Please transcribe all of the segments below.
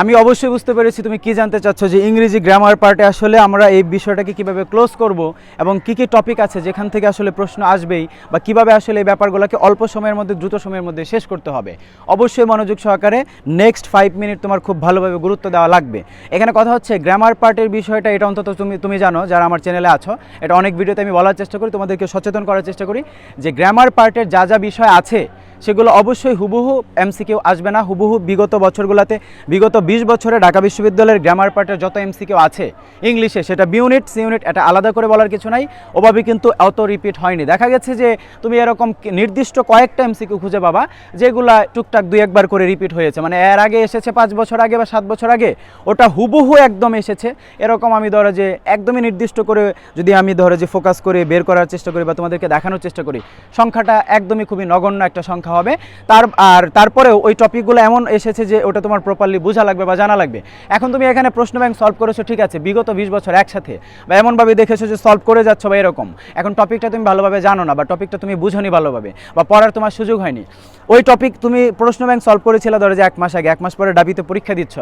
আমি অবশ্যই বুঝতে পেরেছি তুমি কি জানতে চাচ্ছ যে ইংরেজি গ্রামার পার্টে আসলে আমরা এই বিষয়টাকে কীভাবে ক্লোজ করব এবং কি কি টপিক আছে যেখান থেকে আসলে প্রশ্ন আসবেই বা কীভাবে আসলে এই ব্যাপারগুলোকে অল্প সময়ের মধ্যে, দ্রুত সময়ের মধ্যে শেষ করতে হবে। অবশ্যই মনোযোগ সহকারে নেক্সট ফাইভ মিনিট তোমার খুব ভালোভাবে গুরুত্ব দেওয়া লাগবে। এখানে কথা হচ্ছে গ্রামার পার্টের বিষয়টা, এটা অন্তত তুমি তুমি জানো, যারা আমার চ্যানেলে আছো, এটা অনেক ভিডিওতে আমি বলার চেষ্টা করি, তোমাদেরকে সচেতন করার চেষ্টা করি যে গ্রামার পার্টের যা যা বিষয় আছে সেগুলো অবশ্যই হুবহু এমসিকিউ আসবে না। হুবহু বিগত বছরগুলোতে, বিগত বিশ বছরে ঢাকা বিশ্ববিদ্যালয়ের গ্রামার পার্টের যত এমসিকিউ আছে, ইংলিশে সেটা বি ইউনিট সি ইউনিট এটা আলাদা করে বলার কিছু নাই। ওভাবে কিন্তু অত রিপিট হয়নি। দেখা গেছে যে তুমি এরকম নির্দিষ্ট কয়েকটা এমসিকিউ খুঁজে পাবা, যেগুলা টুকটাক দুই একবার করে রিপিট হয়েছে। মানে এর আগে এসেছে পাঁচ বছর আগে বা সাত বছর আগে, ওটা হুবহু একদম এসেছে। এরকম আমি ধরো যে একদমই নির্দিষ্ট করে যদি আমি ধরো যে ফোকাস করে বের করার চেষ্টা করি বা তোমাদেরকে দেখানোর চেষ্টা করি, সংখ্যাটা একদমই খুবই নগণ্য একটা সংখ্যা হবে। তার, আর তারপরেও ওই টপিকগুলো এমন এসেছে যে ওটা তোমার প্রপারলি বোঝা লাগবে বা জানা লাগবে। এখন তুমি এখানে প্রশ্ন ব্যাংক সলভ করেছ, ঠিক আছে, বিগত বিশ বছর একসাথে। বা এমনভাবে দেখেছ যে সলভ করে যাচ্ছ বা এরকম। এখন টপিকটা তুমি ভালোভাবে জানো না বা টপিকটা তুমি বুঝোনি ভালোভাবে বা পড়ার তোমার সুযোগ হয়নি। ওই টপিক তুমি প্রশ্ন ব্যাংক সলভ করেছিলে ধরো যে এক মাস আগে, এক মাস পরে ডাবিতে পরীক্ষা দিচ্ছ।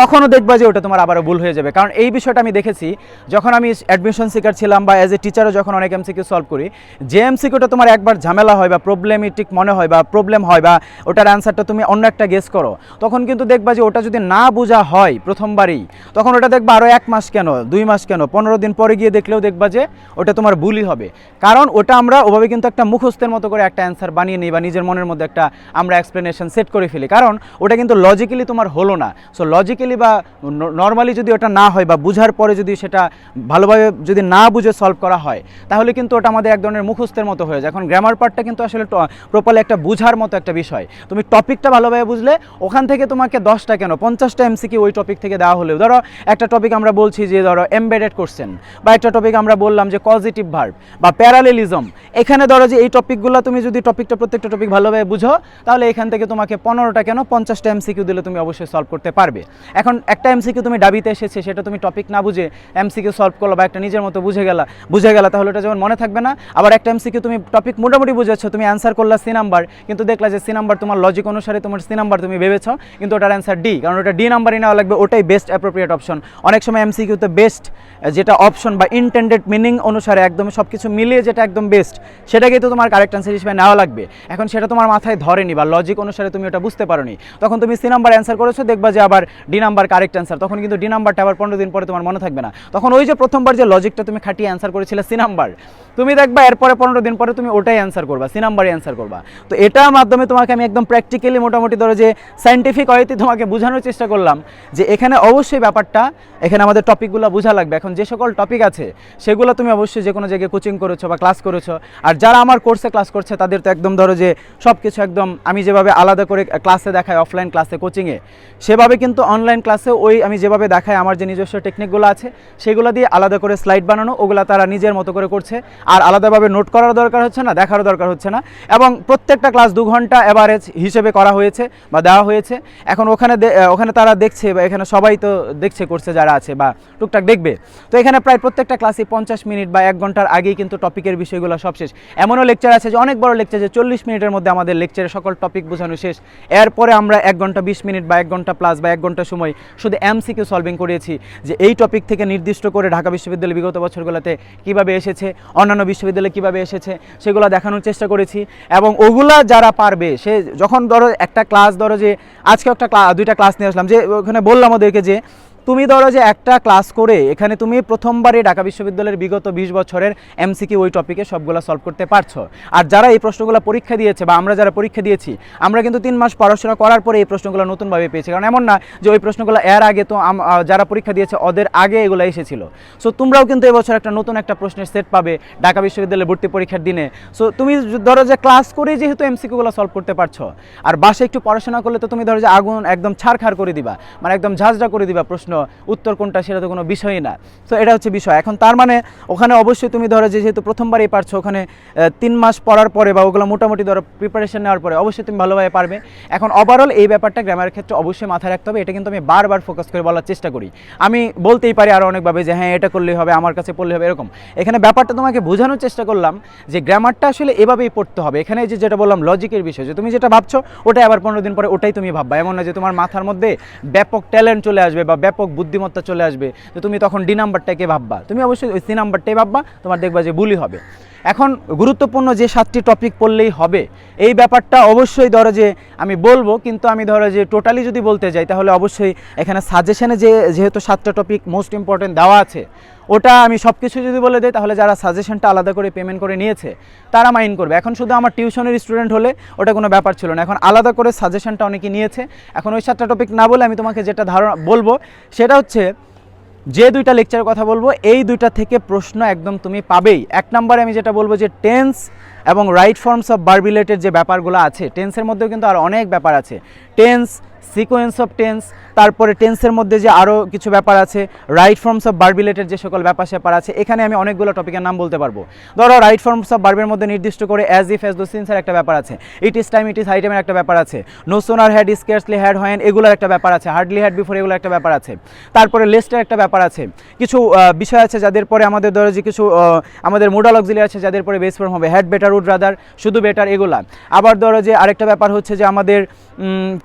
তখনও দেখবা যে ওটা তোমার আবারও ভুল হয়ে যাবে। কারণ এই বিষয়টা আমি দেখেছি, যখন আমি অ্যাডমিশন সিকার ছিলাম বা অ্যাজ এ টিচারও যখন অনেক এমসিকিউ সলভ করি, যে এমসিকিউটা তোমার একবার ঝামেলা হয় বা প্রবলেমেটিক মনে হয় বা প্রবলেম হয় বা ওটার অ্যান্সারটা তুমি অন্য একটা গেস করো, তখন কিন্তু দেখবা যে ওটা যদি না বোঝা হয় প্রথমবারই, তখন ওটা দেখবা আরও এক মাস কেন, দুই মাস কেন, পনেরো দিন পরে গিয়ে দেখলেও দেখবা যে ওটা তোমার ভুলই হবে। কারণ ওটা আমরা ওভাবে কিন্তু একটা মুখস্থের মতো করে একটা অ্যান্সার বানিয়ে নিই বা নিজের মনের মধ্যে একটা আমরা এক্সপ্লেনেশন সেট করে ফেলি। কারণ ওটা কিন্তু লজিক্যালি তোমার হলো না। সো লজিক্যালি বা নর্মালি যদি ওটা না হয় বা বুঝার পরে যদি সেটা ভালোভাবে যদি না বুঝে সলভ করা হয়, তাহলে কিন্তু ওটা আমাদের এক ধরনের মুখস্থের মতো হয়ে যায়। এখন গ্রামার পার্টটা কিন্তু আসলে প্রপারলি একটা বুঝার মতো একটা বিষয়। তুমি টপিকটা ভালোভাবে বুঝলে, ওখান থেকে তোমাকে দশটা কেন, পঞ্চাশটা এমসিকি ওই টপিক থেকে দেওয়া হলেও। ধরো, একটা টপিক আমরা বলছি যে, ধরো এমবেডেড কোশ্চেন বা একটা টপিক আমরা বললাম যে পজিটিভ ভার্ব বা প্যারালেলিজম এখানে ধরো যে, এই টপিকগুলো তুমি যদি টপিকটা প্রত্যেকটা টপিক ভালোভাবে বুঝো, তাহলে এখান থেকে তোমাকে পনেরোটা কেন, পঞ্চাশটা এমসিকিউ দিলে তুমি অবশ্যই সলভ করতে পারবে। এখন একটা এমসিকিউ তুমি ডাবিতে এসেছে, সেটা তুমি টপিক না বুঝে এমসিকিউ সলভ করল বা একটা নিজের মতো বুঝে গেলা বুঝে গেলা, তাহলে ওটা যেমন মনে থাকবে না। আবার একটা এমসিকিউ তুমি টপিক মোটামুটি বুঝেছ, তুমি অ্যান্সার করলা সি নাম্বার কিন্তু দেখলা যে সি নাম্বার তোমার লজিক অনুসারে তোমার সি নাম্বার তুমি ভেবেছো, কিন্তু ওটার অ্যান্সার ডি কারণ ওটা ডি নাম্বারই নেওয়া লাগবে, ওটাই বেস্ট অ্যাপ্রোপ্রিয়েট অপশন অনেক সময় এমসিকিউতে বেস্ট যেটা অপশন বা ইনটেন্ডেড মিনিং অনুসারে একদম সব কিছু মিলিয়ে যেটা একদম বেস্ট সেটাকে তো তোমার কারেক্ট অ্যান্সার হিসেবে নেওয়া লাগবে। এখন সেটা তোমার মাথায় ধরেনি বা লজিক অনুসারে তুমি ওটা বুঝতে পারোনি। তখন তুমি সি নাম্বার অ্যান্সার করেছ, দেখবা যে আবার ডি নাম্বার কারেক্ট অ্যান্সার তখন কিন্তু ডি নাম্বারটা আবার পনেরো দিন পরে তোমার মনে থাকবে না। তখন ওই যে প্রথমবার যে লজিকটা তুমি খাটিয়ে অ্যান্সার করেছিলে সি নাম্বার, তুমি দেখবা এরপরে পনেরো দিন পরে তুমি ওটাই অ্যান্সার করবা সি নাম্বারই অ্যান্সার করবা। তো এটার মাধ্যমে তোমাকে আমি একদম প্র্যাকটিক্যালি মোটামুটি ধরো যে সাইন্টিফিক ওয়েতে তোমাকে বোঝানোর চেষ্টা করলাম যে এখানে অবশ্যই ব্যাপারটা, এখানে আমাদের টপিকগুলো বোঝা লাগবে। এখন যে সকল টপিক আছে, সেগুলো তুমি অবশ্যই যে কোনো জায়গায় কোচিং করেছ বা ক্লাস করেছ, আর যারা আমার কোর্সে ক্লাস করছে, তাদের তো একদম ধরো যে সব কিছু একদম আমি যেভাবে আলাদা করে ক্লাসে দেখাই অফলাইন ক্লাসে কোচিংয়ে সেভাবে কিন্তু অনলাইন ক্লাসে ওই আমি যেভাবে দেখাই আমার যে নিজস্ব টেকনিকগুলো আছে, সেগুলো দিয়ে আলাদা করে স্লাইড বানানো, ওগুলো তারা নিজের মতো করে করছে। আর আলাদাভাবে নোট করার দরকার হচ্ছে না, দেখারও দরকার হচ্ছে না। এবং প্রত্যেকটা ক্লাস দু ঘণ্টা অ্যাভারেজ হিসেবে করা হয়েছে বা দেওয়া হয়েছে। এখন ওখানে ওখানে তারা দেখছে বা এখানে সবাই তো দেখছে, করছে যারা আছে বা টুকটাক দেখবে। তো এখানে প্রায় প্রত্যেকটা ক্লাসে পঞ্চাশ মিনিট বা এক ঘণ্টার আগেই কিন্তু টপিকের বিষয়গুলো সব শেষ। এমনও লেকচার আছে যে, অনেক বড় লেকচার যে চল্লিশ মিনিটের মধ্যে আমাদের লেকচারের সকল টপিক বোঝানো শেষ। এরপরে আমরা এক ঘণ্টা বিশ মিনিট বা এক ঘণ্টা প্লাস বা এক ঘণ্টা শুধু এমসিকিউ সলভিং করিয়েছি যে এই টপিক থেকে নির্দিষ্ট করে ঢাকা বিশ্ববিদ্যালয় বিগত বছরগুলোতে কীভাবে এসেছে, অন্যান্য বিশ্ববিদ্যালয়ে কীভাবে এসেছে, সেগুলো দেখানোর চেষ্টা করেছি এবং ওগুলা যারা পারবে, সে যখন ধরো একটা ক্লাস ধরো যে আজকে একটা দুইটা ক্লাস নিয়ে আসলাম, যে ওখানে বললাম ওদেরকে যে তুমি ধরো যে একটা ক্লাস করে এখানে তুমি প্রথমবারে ঢাকা বিশ্ববিদ্যালয়ের বিগত বিশ বছরের এমসিকি ওই টপিকে সবগুলো সলভ করতে পারছ। আর যারা এই প্রশ্নগুলো পরীক্ষা দিয়েছে বা আমরা যারা পরীক্ষা দিয়েছি, আমরা কিন্তু তিন মাস পড়াশোনা করার পরে এই প্রশ্নগুলো নতুনভাবে পেয়েছি। কারণ এমন না যে ওই প্রশ্নগুলো এর আগে তো যারা পরীক্ষা দিয়েছে, ওদের আগে এগুলো এসেছিল। সো তোমরাও কিন্তু এবছর একটা নতুন একটা প্রশ্নের সেট পাবে ঢাকা বিশ্ববিদ্যালয়ের ভর্তি পরীক্ষার দিনে। সো তুমি ধরো যে ক্লাস করে যেহেতু এমসিকিউগুলো সলভ করতে পারছ, আর বাসে একটু পড়াশোনা করলে তো তুমি ধরো যে আগুন একদম ছাড়খাড় করে দিবা মানে একদম ঝাঁঝরা করে দিবা প্রশ্ন। উত্তর কোনটা সেটা তো কোনো বিষয়ই না। তো এটা হচ্ছে বিষয়। এখন তার মানে ওখানে অবশ্যই তুমি ধরো যে যেহেতু প্রথমবারই পারছ ওখানে তিন মাস পড়ার পরে বা ওগুলো মোটামুটি ধরো প্রিপারেশন নেওয়ার পরে অবশ্যই তুমি ভালোভাবে পারবে। এখন ওভারঅল এই ব্যাপারটা গ্রামারের ক্ষেত্রে অবশ্যই মাথায় রাখতে হবে। এটা কিন্তু আমি বারবার ফোকাস করে বলার চেষ্টা করি। আমি বলতেই পারি আরও অনেকভাবে যে হ্যাঁ এটা করলেই হবে, আমার কাছে পড়লে হবে, এরকম। এখানে ব্যাপারটা তোমাকে বোঝানোর চেষ্টা করলাম যে গ্রামারটা আসলে এভাবেই পড়তে হবে। এখানে যে যেটা বললাম লজিকের বিষয়, যে তুমি যেটা ভাবছ, ওটাই আবার পনেরো দিন পরে ওটাই তুমি ভাববা। এমন না যে তোমার মাথার মধ্যে ব্যাপক ট্যালেন্ট চলে আসবে বা ব্যাপক বুদ্ধিমত্তা চলে আসবে যে তুমি তখন ডি নাম্বারটাকে ভাববা? তুমি অবশ্যই ওই সি নাম্বারটাই ভাববা, তোমার দেখবা যে ভুলই হবে। এখন গুরুত্বপূর্ণ যে সাতটি টপিক পড়লেই হবে, এই ব্যাপারটা অবশ্যই ধরো যে আমি বলব, কিন্তু আমি ধরো যে টোটালি যদি বলতে যাই, তাহলে অবশ্যই এখানে সাজেশনে যে যেহেতু সাতটা টপিক মোস্ট ইম্পর্টেন্ট দেওয়া আছে ওটা আমি সব কিছু যদি বলে দিই, তাহলে যারা সাজেশনটা আলাদা করে পেমেন্ট করে নিয়েছে, তারা মাইন্ড করবে। এখন শুধু আমার টিউশনের স্টুডেন্ট হলে ওটা কোনো ব্যাপার ছিল না। এখন আলাদা করে সাজেশনটা অনেকে নিয়েছে। এখন ওই সাতটা টপিক না বলে আমি তোমাকে যেটা ধারণা বলব, সেটা হচ্ছে যে দুইটা লেকচারের কথা বলব, এই দুইটা থেকে প্রশ্ন একদম তুমি পাবেই। এক নম্বরে আমি যেটা বলব যে টেন্স এবং রাইট ফর্মস অফ বার রিলেটেড যে ব্যাপারগুলো আছে টেন্সের মধ্যেও কিন্তু আর অনেক ব্যাপার আছে। টেন্স সিকোয়েন্স অফ টেন্স, তারপরে টেন্সের মধ্যে যে আরও কিছু ব্যাপার আছে, রাইট ফর্মস অফ বার রিলেটেড যে সকল ব্যাপার স্যাপার আছে, এখানে আমি অনেকগুলো টপিকের নাম বলতে পারব। ধরো, রাইট ফর্মস অফ বার্বের মধ্যে নির্দিষ্ট করে অ্যাজ ইফ অ্যাজ দো সিন্সের একটা ব্যাপার আছে ইট ইস টাইম ইট ইস হাই টাইমের একটা ব্যাপার আছে no sooner had scarcely had হয়েন এগুলোর একটা ব্যাপার আছে হার্ডলি হ্যাড বিফোর এগুলো একটা ব্যাপার আছে। তারপরে লিস্টের একটা ব্যাপার আছে, কিছু বিষয় আছে যাদের পরে আমাদের ধরো যে কিছু আমাদের মোডাল অক্সিলি আছে যাদের পরে বেস ফর্ম হবে হ্যাড বেটার উড রাদার শুধু বেটার এগুলা। আবার ধরো যে আরেকটা ব্যাপার হচ্ছে যে আমাদের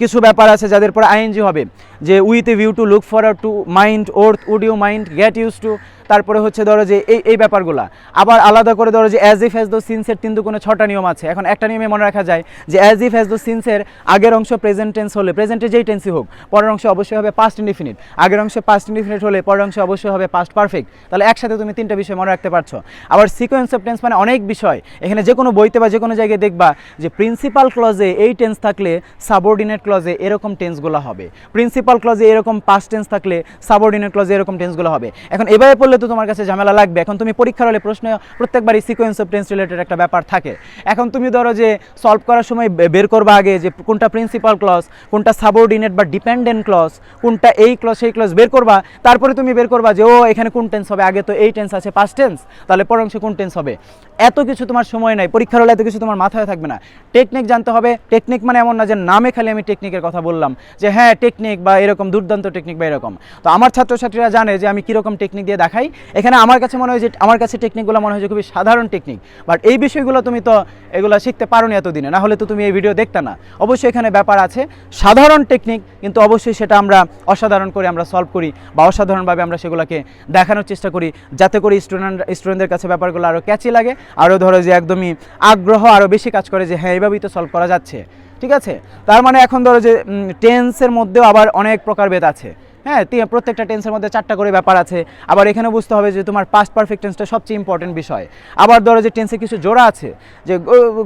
কিছু ব্যাপার আছে যাদের পরে আইএনজি হবে। যে with a view to look for to mind worth would you mind get use to তারপরে হচ্ছে ধরো যে এই এই ব্যাপারগুলো। আবার আলাদা করে ধরো যে অ্যাজ ইফ অ্যাজ দো সিন্সের কিন্তু কোনো ছটা নিয়ম আছে। এখন একটা নিয়মে মনে রাখা যায় যে অ্যাজ ইফ অ্যাজ দো সিন্সের আগের অংশ প্রেজেন্ট টেন্স হলে প্রেজেন্টে যেই টেন্সই হোক, পরের অংশ অবশ্যই হবে পাস্ট ইনডিফিনিট আগের অংশে পাস্ট ইনডিফিনিট হলে, পরের অংশে অবশ্যই হবে পাস্ট পারফেক্ট তাহলে একসাথে তুমি তিনটা বিষয় মনে রাখতে পারছ। আবার সিকোয়েন্স অফ টেন্স মানে অনেক বিষয়। এখানে যে কোনো বইতে বা যে কোনো জায়গায় দেখবা যে প্রিন্সিপাল ক্লজে এই টেন্স থাকলে সাবঅর্ডিনেট ক্লজে এরকম টেন্সগুলো হবে। প্রিন্সিপাল ক্লজে এরকম পাস্ট টেন্স থাকলে সাবঅর্ডিনেট ক্লজে এরকম টেন্সগুলো হবে। এখন এভাবে পড়লে তো তোমার কাছে ঝামেলা লাগবে। এখন তুমি পরীক্ষার হলে প্রশ্ন, প্রত্যেকবারই সিকোয়েন্স অফ টেন্স রিলেটেড একটা ব্যাপার থাকে। এখন তুমি ধরো যে সলভ করার সময় বের করবা আগে যে কোনটা প্রিন্সিপাল ক্লজ কোনটা সাবঅর্ডিনেট বা ডিপেন্ডেন্ট ক্লজ কোনটা এই ক্লজ সেই ক্লজ বের করবা। তারপরে তুমি বের করবা যে, ও, এখানে কোন টেন্স হবে? আগে তো এই টেন্স আছে পাস্ট টেন্স তাহলে পরের অংশে কোন টেন্স হবে? এত কিছু তোমার সময় নাই। পরীক্ষার হলে এত কিছু তোমার মাথায় থাকবে না। টেকনিক জানতে হবে। টেকনিক মানে এমন না যে, নামে খালি আমি টেকনিকের কথা বললাম। যে হ্যাঁ টেকনিক বা এরকম দুর্দান্ত টেকনিক বা এরকম। তো আমার ছাত্রছাত্রীরা জানে যে আমি কীরকম টেকনিক দিয়ে দেখাই। এখানে আমার কাছে মনে হয় যে, আমার কাছে টেকনিকগুলো মনে হয় যে খুবই সাধারণ টেকনিক বাট এই বিষয়গুলো তুমি তো এগুলো শিখতে পারো নি এতদিনে, না হলে তো তুমি এই ভিডিও দেখতে না। অবশ্যই এখানে ব্যাপার আছে। সাধারণ টেকনিক কিন্তু অবশ্যই সেটা আমরা অসাধারণ করে আমরা সলভ করি বা অসাধারণভাবে আমরা সেগুলোকে দেখানোর চেষ্টা করি, যাতে করে স্টুডেন্ট স্টুডেন্টদের কাছে ব্যাপারগুলো আরও ক্যাচি লাগে। আরও ধরো যে একদমই আগ্রহ আরও বেশি কাজ করে যে হ্যাঁ এইভাবেই তো সলভ করা যাচ্ছে। ঠিক আছে? তার মানে এখন ধরো যে টেন্সের মধ্যেও আবার অনেক প্রকারভেদ আছে। হ্যাঁ প্রত্যেকটা টেন্সের মধ্যে চারটা করে ব্যাপার আছে। আবার এখানে বুঝতে হবে যে, তোমার পাস্ট পারফেক্ট টেন্সটা সবচেয়ে ইম্পর্টেন্ট বিষয়। আবার ধরো যে টেন্সে কিছু জোড়া আছে, যে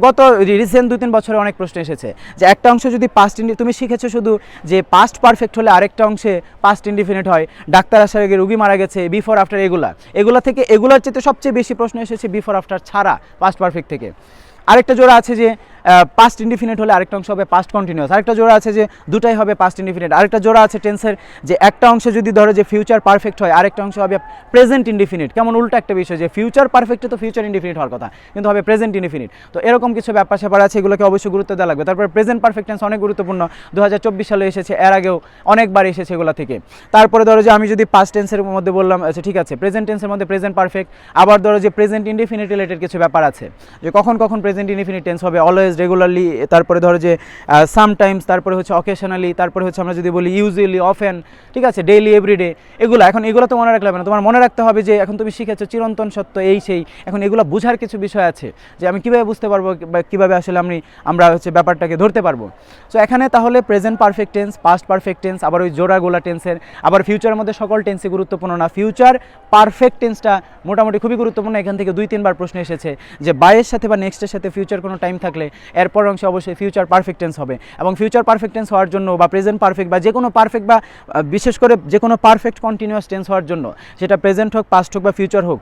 গত রিসেন্ট দুই তিন বছরে অনেক প্রশ্ন এসেছে। যে, একটা অংশ যদি পাস্ট ইন্ডি তুমি শিখেছো শুধু যে পাস্ট পারফেক্ট হলে আরেকটা অংশে পাস্ট ইনডিফিনিট হয়। ডাক্তার আসার আগে রুগী মারা গেছে বিফোর আফটার এগুলা। এগুলা থেকে, এগুলার চেয়ে সবচেয়ে বেশি প্রশ্ন এসেছে বিফোর আফটার ছাড়া পাস্ট পারফেক্ট থেকে। আরেকটা জোড়া আছে যে পাস্ট ইনডিফিনিট হলে আরেকটা অংশ হবে পাস্ট কন্টিনিউয়াস আরেকটা জোড়া আছে যে, দুটাই হবে পাস্ট ইনডিফিনিট আরেকটা জোড়া আছে টেন্সের যে, একটা অংশে যদি ধরো যে ফিউচার পারফেক্ট হয়, আরেকটা অংশ হবে প্রেজেন্ট ইনডিফিনিট কেমন উল্টা একটা বিষয় যে ফিউচার পারফেক্টে তো ফিউচার ইনডিফিনিট হওয়ার কথা, কিন্তু হবে প্রেজেন্ট ইনডিফিনিট তো এরকম কিছু ব্যাপার স্যাপার আছে, এগুলোকে অবশ্যই গুরুত্ব দেওয়া লাগবে। তারপর প্রেজেন্ট পারফেক্ট টেন্স অনেক গুরুত্বপূর্ণ। দু হাজার চব্বিশ সালে এসেছে, এর আগেও অনেকবার এসেছে এগুলো থেকে। তারপরে ধরো যে, আমি যদি পাস্ট টেন্সের মধ্যে বললাম আচ্ছা ঠিক আছে প্রেজেন্ট টেন্সের মধ্যে প্রেজেন্ট পারফেক্ট আবার ধরো যে প্রেজেন্ট ইনডিফিনিট রিলেটেড কিছু ব্যাপার আছে, যে কখন কখন প্রেজেন্ট ইনডিফিনিট টেন্স হবে অলওয়েজ রেগুলারলি তারপরে ধরো যে সামটাইমস তারপরে হচ্ছে অকেশনালি তারপরে হচ্ছে আমরা যদি বলি ইউজুয়ালি অফেন ঠিক আছে ডেইলি এভরিডে এগুলো এখন এগুলো তো মনে রাখলে হবে না। তোমার মনে রাখতে হবে যে, এখন তুমি শিখেছো চিরন্তন সত্য, এই সেই। এখন এগুলো বোঝার কিছু বিষয় আছে, যে আমি কীভাবে বুঝতে পারব, বা কীভাবে আসলে আমি, আমরা হচ্ছে ব্যাপারটাকে ধরতে পারব। সো এখানে তাহলে present perfect tense past perfect tense আবার ওই জোড়াগুলা টেন্সের আবার ফিউচারের মধ্যে সকল টেন্সই গুরুত্বপূর্ণ না। ফিউচার পারফেক্ট টেন্সটা মোটামুটি খুবই গুরুত্বপূর্ণ। এখান থেকে দুই, তিনবার প্রশ্ন এসেছে যে বাইয়ের সাথে বা নেক্সটের সাথে ফিউচার কোনো টাইম থাকলে, এরপর অংশে অবশ্যই ফিউচার পারফেক্ট টেন্স হবে। এবং ফিউচার পারফেক্ট টেন্স হওয়ার জন্য বা প্রেজেন্ট পারফেক্ট বা যে কোনো পারফেক্ট বা বিশেষ করে যে কোনো পারফেক্ট কন্টিনিউয়াস টেন্স হওয়ার জন্য, সেটা প্রেজেন্ট হোক পাস্ট হোক বা ফিউচার হোক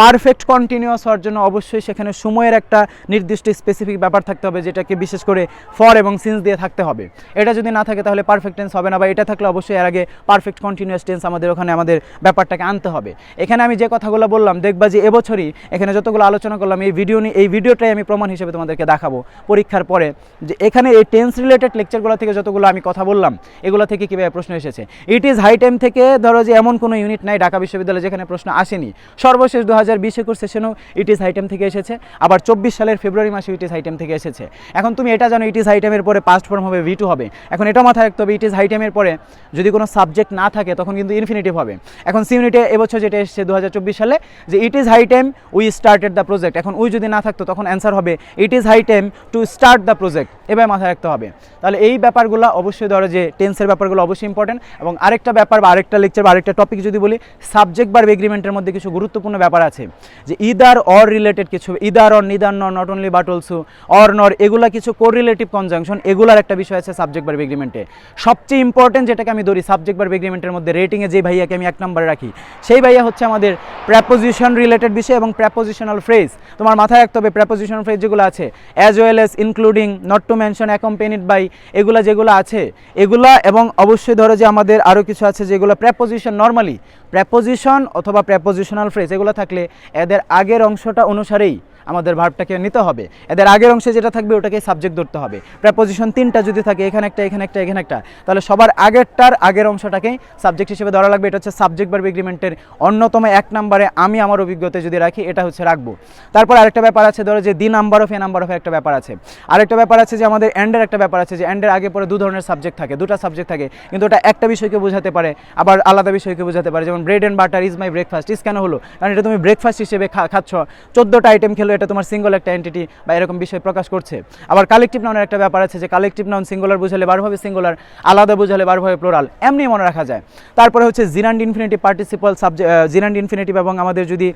পারফেক্ট কন্টিনিউয়াস হওয়ার জন্য অবশ্যই সেখানে সময়ের একটা নির্দিষ্ট স্পেসিফিক ব্যাপার থাকতে হবে, যেটাকে বিশেষ করে ফর এবং সিন্স দিয়ে থাকতে হবে। এটা যদি না থাকে তাহলে পারফেক্ট টেন্স হবে না, বা এটা থাকলে অবশ্যই এর আগে পারফেক্ট কন্টিনিউয়াস টেন্স আমাদের ওখানে আমাদের ব্যাপারটাকে আনতে হবে। এখানে আমি যে কথাগুলো বললাম, দেখবা যে এবছরই এখানে যতগুলো আলোচনা করলাম, এই ভিডিও নিয়ে, এই ভিডিওটাই আমি প্রমাণ হিসেবে তোমাদেরকে দেখাবো পরীক্ষার পরে। যে এখানে এই টেন্স রিলেটেড লেকচারগুলো থেকে যতগুলো আমি কথা বললাম, এগুলো থেকে কীভাবে প্রশ্ন এসেছে? ইট ইজ হাই টাইম থেকে ধরো যে এমন কোনো ইউনিট নাই ঢাকা বিশ্ববিদ্যালয়ে যেখানে প্রশ্ন আসেনি। সর্বশেষ দু হাজার বিশ একুশ সেশনেও ইট ইজ হাই থেকে এসেছে। আবার চব্বিশ সালের ফেব্রুয়ারি মাসে ইট আইটেম থেকে এসেছে। এখন তুমি এটা জানো ইট ইজ হাই পরে পাস্ট ফর্ম হবে ভি টু হবে। এখন এটা মাথায় রাখতে হবে ইট ইজ হাই পরে যদি কোনো সাবজেক্ট না থাকে, তখন কিন্তু ইনফিনিটিভ হবে। এখন সি ইউনিটে এবছর যেটা এসেছে দু হাজার চব্বিশ সালে, যে it is high time we started the project এখন উই যদি না থাকতো, তখন অ্যান্সার হবে it is high time to start the project এবার মাথায় রাখতে হবে। তাহলে এই ব্যাপারগুলো অবশ্যই ধরো যে টেন্সের ব্যাপারগুলো অবশ্যই ইম্পর্টেন্ট এবং আরেকটা ব্যাপার বা আরেকটা লেকচার বা আরেকটা টপিক যদি বলি সাবজেক্ট বার এগ্রিমেন্টের মধ্যে কিছু গুরুত্বপূর্ণ ব্যাপার আছে। যে ইদার অর রিলেটেড কিছু either or neither nor not only but also or nor এগুলা কিছু কোর রিলেটিভ কনজাংশন এগুলার একটা বিষয় আছে সাবজেক্ট বার এগ্রিমেন্টে সবচেয়ে ইম্পর্টেন্ট যেটাকে আমি ধরি সাবজেক্ট বার এগ্রিমেন্টের মধ্যে রেটিংয়ে যে ভাইয়াকে আমি এক নম্বরে রাখি, সেই ভাইয়া হচ্ছে আমাদের প্র্যাপোজিশন রিলেটেড বিষয় এবং প্র্যাপোজিশনাল ফ্রেজ তোমার মাথায় রাখতে হবে প্র্যাপোজিশনাল ফ্রেজ যেগুলো আছে as well as including not to mention accompanied by এগুলা যেগুলো আছে, এগুলা এবং অবশ্যই ধরো যে আমাদের আরও কিছু আছে যেগুলো প্র্যাপোজিশন নর্মালি প্র্যাপোজিশন অথবা প্র্যাপোজিশনাল ফ্রেজ এগুলো থাকলে এদের আগের অংশটা অনুসারেই আমাদের ভার্বটাকে নিতে হবে। এদের আগের অংশে যেটা থাকবে ওটাকে সাবজেক্ট ধরতে হবে। প্রেপোজিশন তিনটা যদি থাকে, এখানে একটা এখানে একটা এখানে একটা, তাহলে সবার আগেরটার আগের অংশটাকেই সাবজেক্ট হিসেবে ধরা লাগবে। এটা হচ্ছে সাবজেক্ট ভার্ব এগ্রিমেন্টের অন্যতম এক নম্বরে আমি আমার অভিজ্ঞতা যদি রাখি, এটা হচ্ছে রাখব। তারপর আরেকটা ব্যাপার আছে, ধরো যে the number of a number of একটা ব্যাপার আছে। আরেকটা ব্যাপার আছে যে আমাদের এন্ডের একটা ব্যাপার আছে যে এন্ডের আগে পরে দু ধরনের সাবজেক্ট থাকে, দুটা সাবজেক্ট থাকে। কিন্তু ওটা একটা বিষয়কে বোঝাতে পারে, আবার আলাদা বিষয়কে বোঝাতে পারে। যেমন bread and butter is my breakfast is কেন হলো? কারণ এটা তুমি ব্রেকফাস্ট হিসেবে খাচ্ছ। চোদ্দোটা আইটেম খেলো এটা তোমার সিঙ্গল একটা এন্টিটি বা এরকম বিষয় প্রকাশ করছে। আবার কালেকটিভ নাউনের একটা ব্যাপার আছে যে কালেকটিভ নাউন সিঙ্গুলার বুঝালে বারভাবে সিঙ্গুলার আলাদা বুঝালে বারভাবে প্লোরাল এমনি মনে রাখা যায়। তারপরে হচ্ছে gerund infinitive participle subject gerund infinitive এবং আমাদের যদি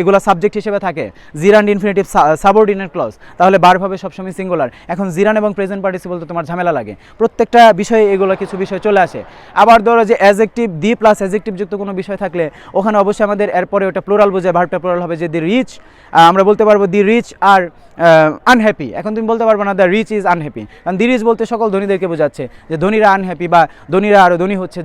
এগুলো সাবজেক্ট হিসেবে থাকে জিরান্ড ইনফিনিটিভ সাবঅর্ডিনেট ক্লজ তাহলে বারভাবে সবসময় সিঙ্গুলার এখন জিরান এবং প্রেজেন্ট পার্টিসিপাল তো তোমার ঝামেলা লাগে। প্রত্যেকটা বিষয়ে এগুলো কিছু বিষয় চলে আসে। আবার ধরো যে অ্যাজেক্টিভ দি প্লাস অ্যাজেক্টিভ যুক্ত কোনো বিষয় থাকলে, ওখানে অবশ্যই আমাদের এরপরে ওটা প্লোরাল বোঝায় ভার্বটা প্লোরাল হবে, যে দি রিচ আমরা বলতে পারব দি রিচ আর আনহ্যাপি এখন তুমি বলতে পারব না দ্য রিচ ইজ আনহ্যাপি কারণ দি রিচ বলতে সকল ধনীদেরকে বোঝাচ্ছে যে ধনীরা আনহ্যাপি বা ধনীরা আরও ধনী হচ্ছে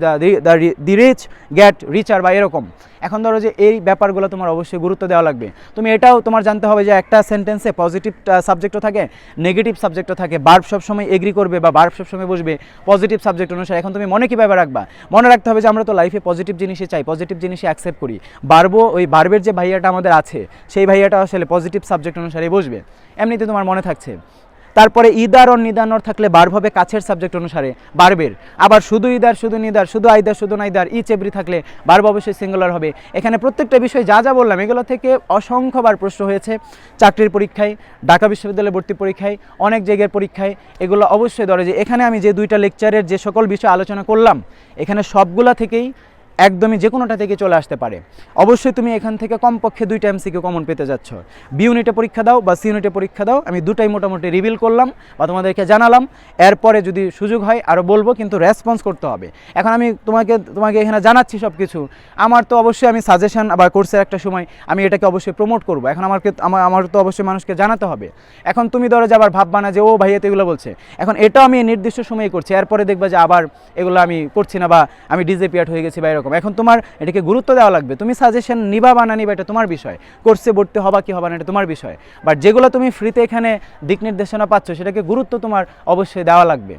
দ্য দি রিচ গ্যাট রিচার বা এরকম। এখন ধরো যে এই ব্যাপারগুলো তোমার অবশ্যই গুরুত্ব দেওয়া লাগবে। তুমি এটাও তোমার জানতে হবে যে একটা সেন্টেন্সে পজিটিভ সাবজেক্টও থাকে নেগেটিভ সাবজেক্টও থাকে। বার্ব সবসময় এগ্রি করবে বা বার্ব সবসময় বসবে পজিটিভ সাবজেক্ট অনুসারে। এখন তুমি মনে কীভাবে রাখবা? মনে রাখতে হবে যে আমরা তো লাইফে পজিটিভ জিনিসই চাই পজিটিভ জিনিসই অ্যাকসেপ্ট করি। বারবো ওই বার্বের যে ভাইয়াটা আমাদের আছে, সেই ভাইয়াটা আসলে পজিটিভ সাবজেক্ট অনুসারে বসবে। এমনিতে তোমার মনে থাকছে। তারপরে ইদার ও নিদানর থাকলে বার্ব হবে কাছের সাবজেক্ট অনুসারে বার্বের আবার শুধু ইদার শুধু নিদার, শুধু আইদার, শুধু নাইদার ইচ এভরি থাকলে বার্ব অবশ্যই সিঙ্গুলার হবে। এখানে প্রত্যেকটা বিষয় যা যা বললাম, এগুলো থেকে অসংখ্যবার প্রশ্ন হয়েছে। চাকরির পরীক্ষায়, ঢাকা বিশ্ববিদ্যালয়ে ভর্তি পরীক্ষায়, অনেক জায়গার পরীক্ষায়, এগুলো অবশ্যই ধরে যে এখানে আমি যে দুইটা লেকচারের যে সকল বিষয় আলোচনা করলাম, এখানে সবগুলা থেকেই একদমই যে কোনোটা থেকে চলে আসতে পারে। অবশ্যই তুমি এখান থেকে কমপক্ষে দুইটা এমসিকে কমন পেতে যাচ্ছ। বি ইউনিটে পরীক্ষা দাও বা সি ইউনিটে পরীক্ষা দাও, আমি দুটাই মোটামুটি রিভিল করলাম বা তোমাদেরকে জানালাম। এরপরে যদি সুযোগ হয় আরও বলব, কিন্তু রেসপন্স করতে হবে। এখন আমি তোমাকে তোমাকে এখানে জানাচ্ছি সব কিছু আমার তো অবশ্যই আমি সাজেশন আবার কোর্সের একটা সময় আমি এটাকে অবশ্যই প্রমোট করব। এখন আমাকে, আমার আমার তো অবশ্যই মানুষকে জানাতে হবে। এখন তুমি ধরো যে আবার ভাববা না যে, ও ভাইয়া তো এগুলো বলছে। এখন এটাও আমি নির্দিষ্ট সময়ে করছি। এরপরে দেখবা যে আবার এগুলো আমি করছি না বা আমি ডিজেপিয়াট হয়ে গেছি বা এরকম। এখন তোমার এটাকে গুরুত্ব দেওয়া লাগবে। তুমি সাজেশন নিবা বা না নিবা এটা তোমার বিষয়। কোর্সে ভর্তি হবা কি হবা না এটা তোমার বিষয়। বাট যেগুলো তুমি ফ্রিতে এখানে দিক নির্দেশনা পাচ্ছ সেটাকে গুরুত্ব তোমার অবশ্যই দেওয়া লাগবে।